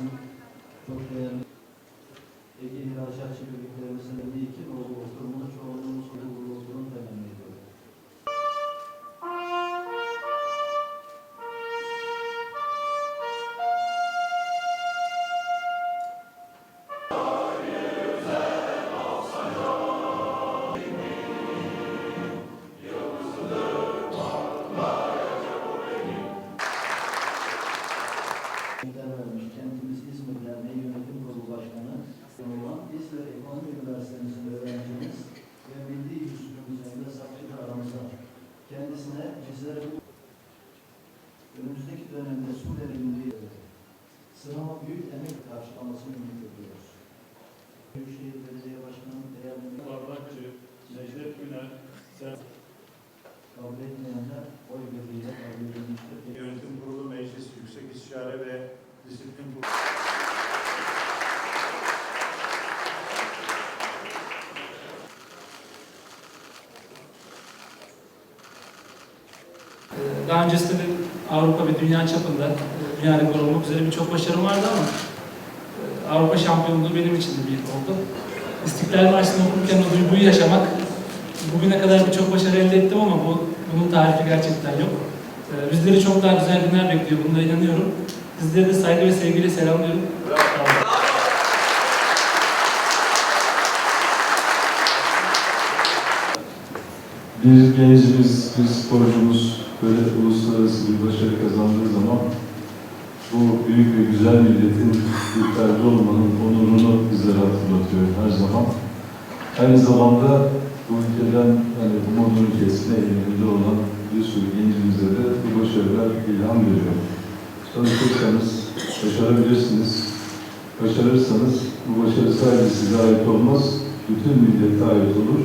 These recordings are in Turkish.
olsun. Çok değerli ve dünya çapında e, dünya rekoru olmak üzere birçok başarım vardı ama e, Avrupa şampiyonluğu benim için de bir oldu. İstiklal Marşı'nı okurken o duyguyu yaşamak, bugüne kadar birçok başarı elde ettim ama bu, bunun tarifi gerçekten yok. Ee, Bizleri çok daha güzel günler bekliyor, buna inanıyorum. Sizleri de saygı ve sevgiyle selamlıyorum. Sağ olun. Bir gencimiz, bir sporcumuz böyle uluslararası bir başarı kazandığı zaman bu büyük ve güzel milletin ferdi olmanın onurunu bizlere hatırlatıyor her zaman. Aynı zamanda bu ülkeden hani umudun ülkesine eğiliminde olan bir sürü gencimize de bu başarılar ilham veriyor. Çalışırsanız başarabilirsiniz. Başarırsanız bu başarı sadece size ait olmaz, bütün millete ait olur.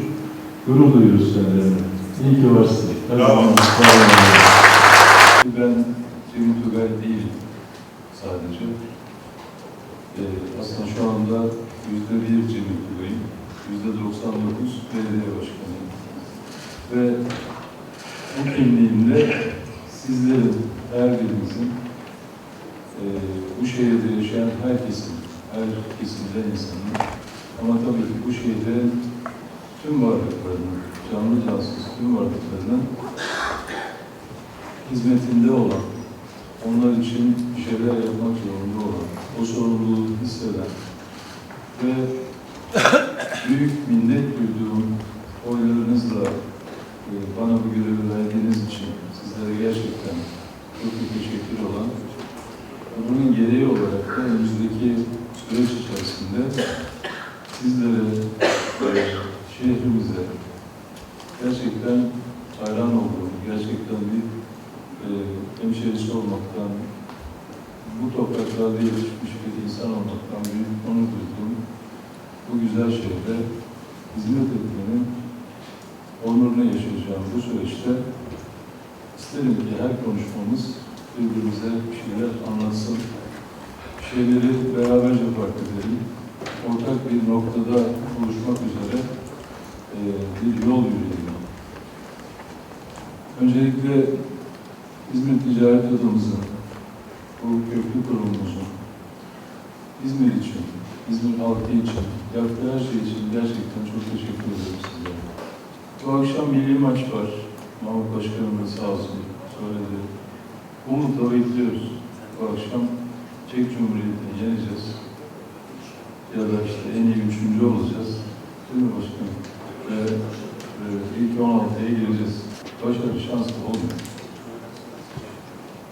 Gurur duyuyoruz kendilerine. Her Bravo. Ben Cemil Tugay değilim sadece. Ee, aslında şu anda yüzde bir Cemil Tugay'ım. Yüzde 99 belediye başkanıyım. Ve bu kimliğimle sizlerin, her birinizin e, bu şehirde yaşayan herkesin, her kesimden insanın ama tabii ki bu şehirde tüm varlıklarının, canlı cansız tüm varlıklarının hizmetinde olan, onlar için bir şeyler yapmak zorunda olan, o sorumluluğu hisseden. Ve büyük minnet duyduğum oylarınızla e, bana bu görevi verdiğiniz için sizlere gerçekten çok teşekkür olan bunun gereği olarak da önümüzdeki süreç içerisinde sizlere şehrimize gerçekten hayran olduğum, gerçekten bir e, hemşerisi olmaktan, bu topraklarda yetişmiş bir insan olmaktan büyük onur duyduğum bu güzel şehre hizmet etmenin onurunu yaşayacağım bu süreçte. İsterim ki her konuşmamız birbirimize bir şeyler anlatsın, şeyleri beraberce fark edelim, ortak bir noktada buluşmak üzere e, bir yol yürüyelim. Öncelikle İzmir Ticaret Odamızın, bu köklü kurumumuzun, İzmir için, İzmir halkı için, yaptığı her şey için gerçekten çok teşekkür ederim sizlere. Bu akşam milli maç var. Mahmut Başkanımız sağ olsun söyledi. Umutla bekliyoruz. Bu akşam Çek Cumhuriyeti'ni yeneceğiz. Ya da işte en iyi üçüncü olacağız. Değil mi başkanım? Ve e, ilk 16'ya gireceğiz. Başarı şanslı olmuyor.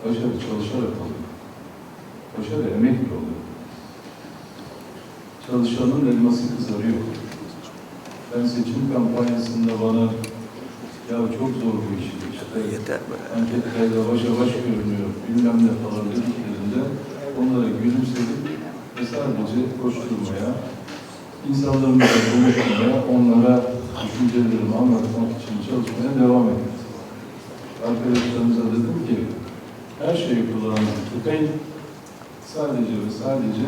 Başarı çalışarak oluyor. Başarı emekle oluyor. Çalışanın elması kızarıyor. Ben seçim kampanyasında bana ya çok zor bu iş işte Yeter be. anketlerde başa baş görünüyor bilmem ne falan dediklerinde onlara gülümsedim ve sadece koşturmaya, insanlarımla konuşmaya, onlara düşüncelerimi anlatmak için çalışmaya devam ettim. Arkadaşlarımıza dedim ki her şeyi kulağınızı tıkayın, sadece ve sadece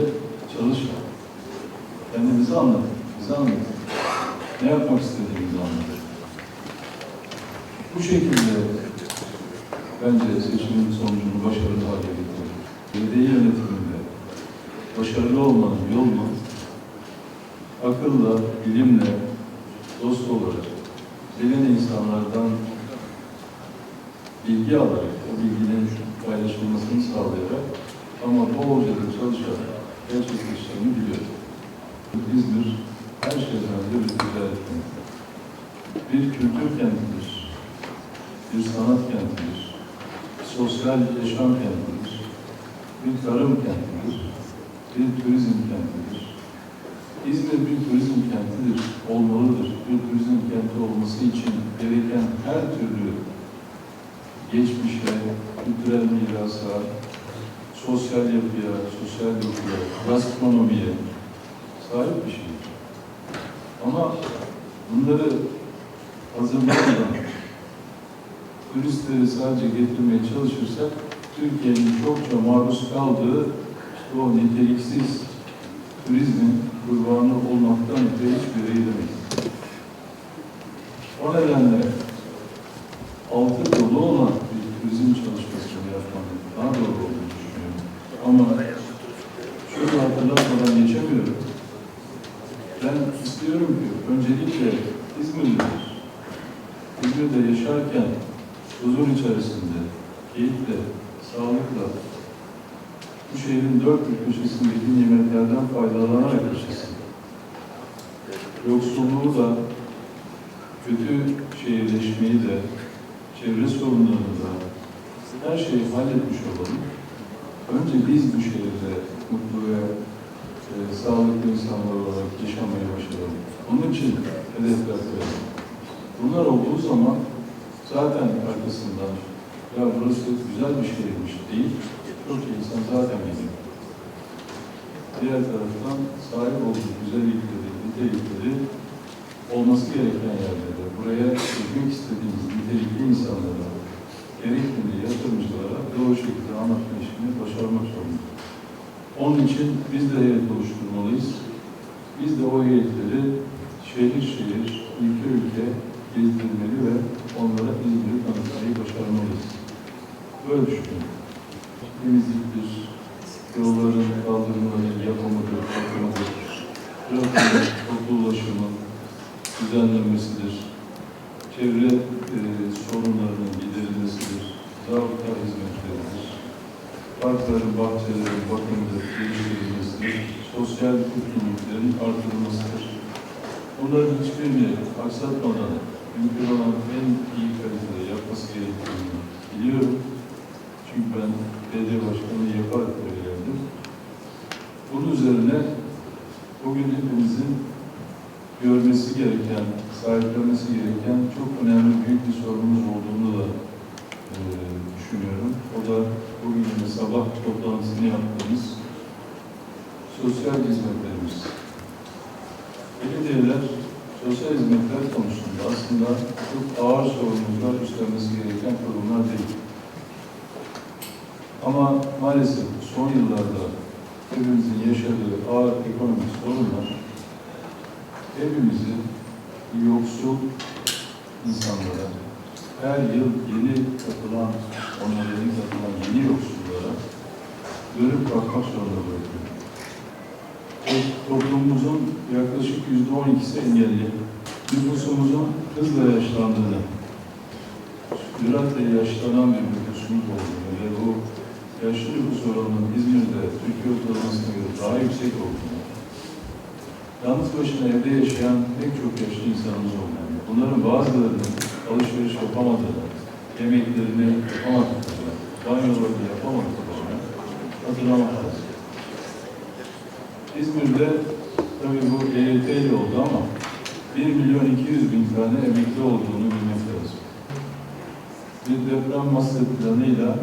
çalışın. Kendinizi anlatın, bize anlatın. Ne yapmak istediğinizi anlatın. Bu şekilde bence seçimin sonucunu başarılı hale getirdik. Belediye yönetiminde başarılı olmanın yolunu akılla, bilimle, dost olarak, bilen insanlardan bilgi alarak, o bilginin paylaşılmasını sağlayarak ama bolca da çalışarak gerçekleştiğini biliyorum. İzmir her şeyden önce bir ticaret kenti. Bir kültür kentidir. Bir sanat kentidir. Sosyal yaşam kentidir. Bir tarım kentidir. Bir turizm kentidir. İzmir bir turizm kentidir, olmalıdır. Bir turizm kenti olması için gereken her türlü geçmişe, kültürel mirasa, sosyal yapıya, sosyal yapıya, gastronomiye sahip bir şehir. Ama bunları hazırlamadan turistleri sadece getirmeye çalışırsak Türkiye'nin çokça maruz kaldığı işte o niteliksiz turizmin kurbanı olmaktan öte hiçbir yere gidemeyiz. O nedenle altı dolu olan bir turizm çalışmasını yapmanın daha doğru olduğunu düşünüyorum. Ama şunu hatırlatmadan geçemiyorum. Ben istiyorum ki öncelikle İzmirliler, İzmir'de yaşarken huzur içerisinde, keyifle, sağlıkla, bu şehrin dört bir köşesindeki nimetlerden faydalanarak yaşasın. Yoksulluğu da, kötü şehirleşmeyi de, çevre sorunlarını da, her şeyi halletmiş olalım. Önce biz bu şehirde mutlu ve e, sağlıklı insanlar olarak yaşamayı başaralım. Onun için hedefler koyalım. Bunlar olduğu zaman zaten arkasından ya burası güzel bir şehirmiş değil, çok insan zaten geliyor. Diğer taraftan sahip olduğu güzellikleri, nitelikleri olması gereken yerlere, buraya çekmek istediğimiz nitelikli insanlara, gerekli yatırımcılara doğru şekilde anlatma işini başarmak zorundayız. Onun için biz de heyet oluşturmalıyız. Biz de o heyetleri şehir şehir, ülke ülke gezdirmeli ve onlara İzmir'i tanıtmayı başarmalıyız. Böyle düşünüyorum. Temizliktir, yolların kaldırımların yapımıdır, bakımıdır, trafiğin, toplu ulaşımın düzenlenmesidir, çevre e, sorunlarının giderilmesidir, zabıta hizmetleridir, parkların, bahçelerin bakımıdır, geliştirilmesidir, sosyal etkinliklerin artırılmasıdır. Bunların hiçbirini aksatmadan mümkün olan en iyi kalitede yapması gerektiğini biliyorum. Çünkü ben belediye başkanı böyle geldim. Bunun üzerine bugün hepimizin görmesi gereken, sahiplenmesi gereken çok önemli büyük bir sorunumuz olduğunu da e, düşünüyorum. O da bugün sabah toplantısını yaptığımız sosyal hizmetlerimiz. Belediyeler sosyal hizmetler konusunda aslında çok ağır sorumluluklar üstlenmesi gereken kurumlar değil. Ama maalesef son yıllarda hepimizin yaşadığı ağır ekonomik sorunlar hepimizi yoksul insanlara, her yıl yeni katılan, onlara yeni katılan yeni yoksullara dönüp bakmak zorunda bırakıyor. To- Toplumumuzun yaklaşık yüzde on ikisi engelli. Nüfusumuzun hızla yaşlandığını, süratle yaşlanan bir nüfusumuz olduğunu ve bu yaşlı nüfus oranının İzmir'de Türkiye ortalamasına göre daha yüksek olduğunu, yalnız başına evde yaşayan pek çok yaşlı insanımız olduğunu, bunların bazılarının alışveriş yapamadığını, yemeklerini yapamadıklarını, banyolarını yapamadıklarını hatırlamak lazım. İzmir'de tabii bu EYT ile oldu ama 1 milyon 200 bin tane emekli olduğunu bilmek lazım. Bir deprem master planıyla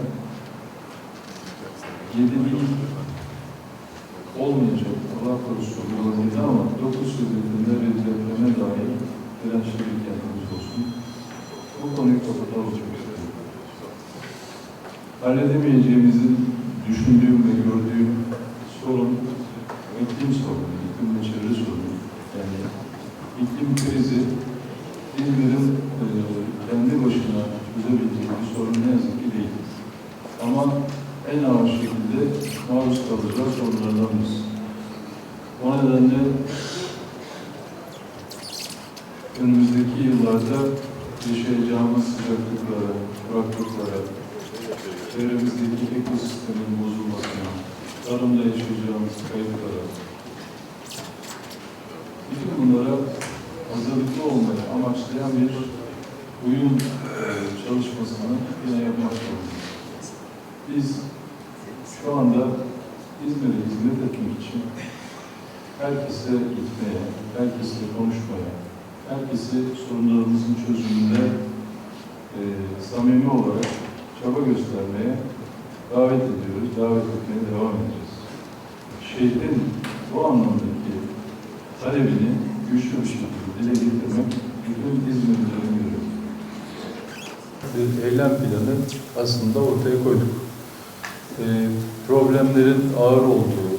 7 bin olmayacak, Allah korusun olabilir ama 9 şiddetinde bir depreme dair dirençli bir kentimiz olsun. Bu konuyu kapatalım çok istiyorum. Halledemeyeceğimizin düşündüğüm ve gördüğüm sorun iklim sorunu, iklim ve sorunu. Yani iklim krizi İzmir'in e, kendi başına çözebileceği bir sorun ne yazık ki değil. Ama en ağır şekilde maruz kalacağı sorunlardan birisi. O nedenle önümüzdeki yıllarda yaşayacağımız sıcaklıklara, kuraklıklara, çevremizdeki ekosistemin bozulmasına, tarımda yaşayacağımız kayıplara, bütün bunlara hazırlıklı olmayı amaçlayan bir uyum e, çalışmasını yine yapmak zorundayız. Biz şu anda İzmir'e hizmet etmek için herkese gitmeye, herkesle konuşmaya, herkesi sorunlarımızın çözümünde e, samimi olarak çaba göstermeye davet ediyoruz, davet etmeye devam edeceğiz. Şehrin bu anlamdaki talebini güçlü bir şekilde dile getirmek bütün İzmirlilerin görevi. Bir eylem planı aslında ortaya koyduk. E, problemlerin ağır olduğu,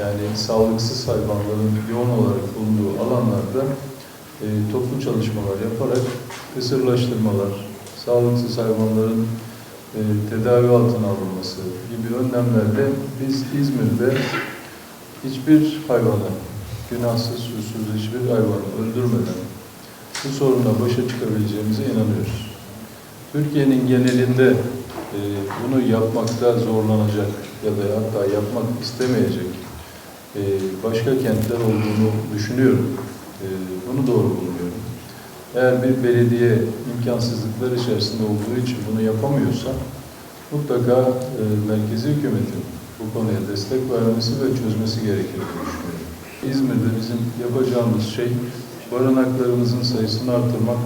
yani sağlıksız hayvanların yoğun olarak bulunduğu alanlarda e, toplu çalışmalar yaparak kısırlaştırmalar, sağlıksız hayvanların e, tedavi altına alınması gibi önlemlerle biz İzmir'de hiçbir hayvanı, günahsız, suçsuz hiçbir hayvanı öldürmeden bu sorunla başa çıkabileceğimize inanıyoruz. Türkiye'nin genelinde e, bunu yapmakta zorlanacak ya da hatta yapmak istemeyecek e, başka kentler olduğunu düşünüyorum. E, bunu doğru bulmuyorum. Eğer bir belediye imkansızlıklar içerisinde olduğu için bunu yapamıyorsa mutlaka e, merkezi hükümetin bu konuya destek vermesi ve çözmesi gerekir düşünüyorum. İzmir'de bizim yapacağımız şey barınaklarımızın sayısını artırmak,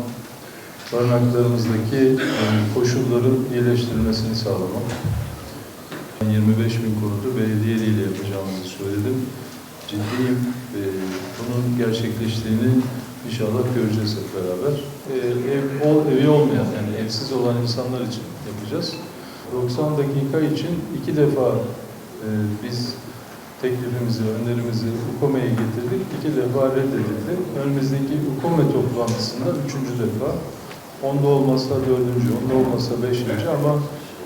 barınaklarımızdaki e, koşulların iyileştirilmesini sağlamak. 25 bin konutu belediyeliğiyle yapacağımızı söyledim. Ciddiyim. E, bunun gerçekleştiğini inşallah göreceğiz hep beraber. E, ev, ol, evi olmayan, yani evsiz olan insanlar için yapacağız. 90 dakika için iki defa e, biz teklifimizi, önerimizi UKOME'ye getirdik. İki defa reddedildi. Önümüzdeki UKOME toplantısında üçüncü defa. Onda olmasa dördüncü, onda olmasa beşinci ama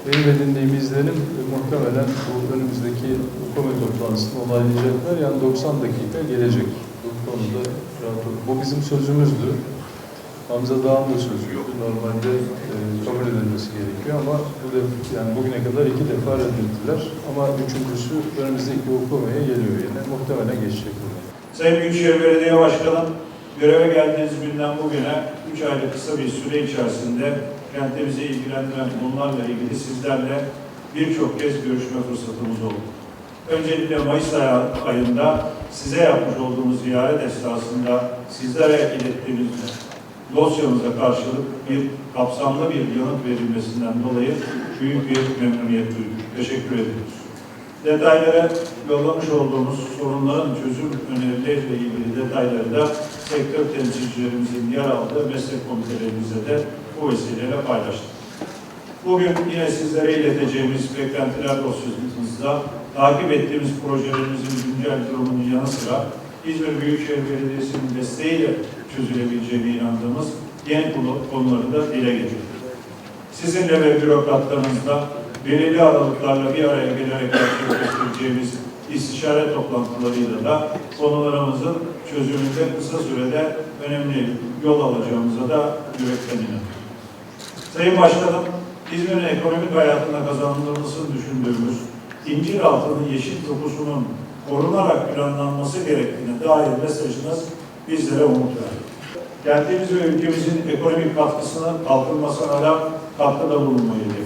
benim edindiğim izlenim e, muhtemelen bu önümüzdeki UKOME toplantısını onaylayacaklar. Yani 90 dakika gelecek. Bu konuda rahat olun. Bu bizim sözümüzdü. Hamza Dağ'ın da sözüydü. Normalde e, kabul edilmesi gerekiyor ama bu da, yani bugüne kadar iki defa reddettiler. Ama üçüncüsü önümüzdeki UKOME'ye geliyor yine. Muhtemelen geçecek. Sayın Büyükşehir Belediye Başkanım, göreve geldiğiniz günden bugüne 3 aylık kısa bir süre içerisinde kentimizi ilgilendiren konularla ilgili sizlerle birçok kez görüşme fırsatımız oldu. Öncelikle Mayıs ay- ayında size yapmış olduğumuz ziyaret esnasında sizlere ilettiğimiz dosyamıza karşılık bir kapsamlı bir yanıt verilmesinden dolayı büyük bir memnuniyet duyduk. Teşekkür ediyoruz. Detaylara yollamış olduğumuz sorunların çözüm önerileriyle ilgili detayları da sektör temsilcilerimizin yer aldığı meslek komitelerimizle de bu vesileyle paylaştık. Bugün yine sizlere ileteceğimiz beklentiler dosyamızda takip ettiğimiz projelerimizin güncel durumunun yanı sıra İzmir Büyükşehir Belediyesi'nin desteğiyle çözülebileceğine inandığımız yeni konu- konuları da dile getirdik. Sizinle ve bürokratlarınızla belirli aralıklarla bir araya gelerek gerçekleştireceğimiz istişare toplantılarıyla da konularımızın çözümünde kısa sürede önemli yol alacağımıza da yürekten inanıyorum. Sayın Başkanım, İzmir'in ekonomik hayatına kazanılmasını düşündüğümüz incir altının yeşil dokusunun korunarak planlanması gerektiğine dair mesajınız bizlere umut verdi. Kentimiz ve ülkemizin ekonomik katkısını kalkınmasına da katkıda bulunmayı.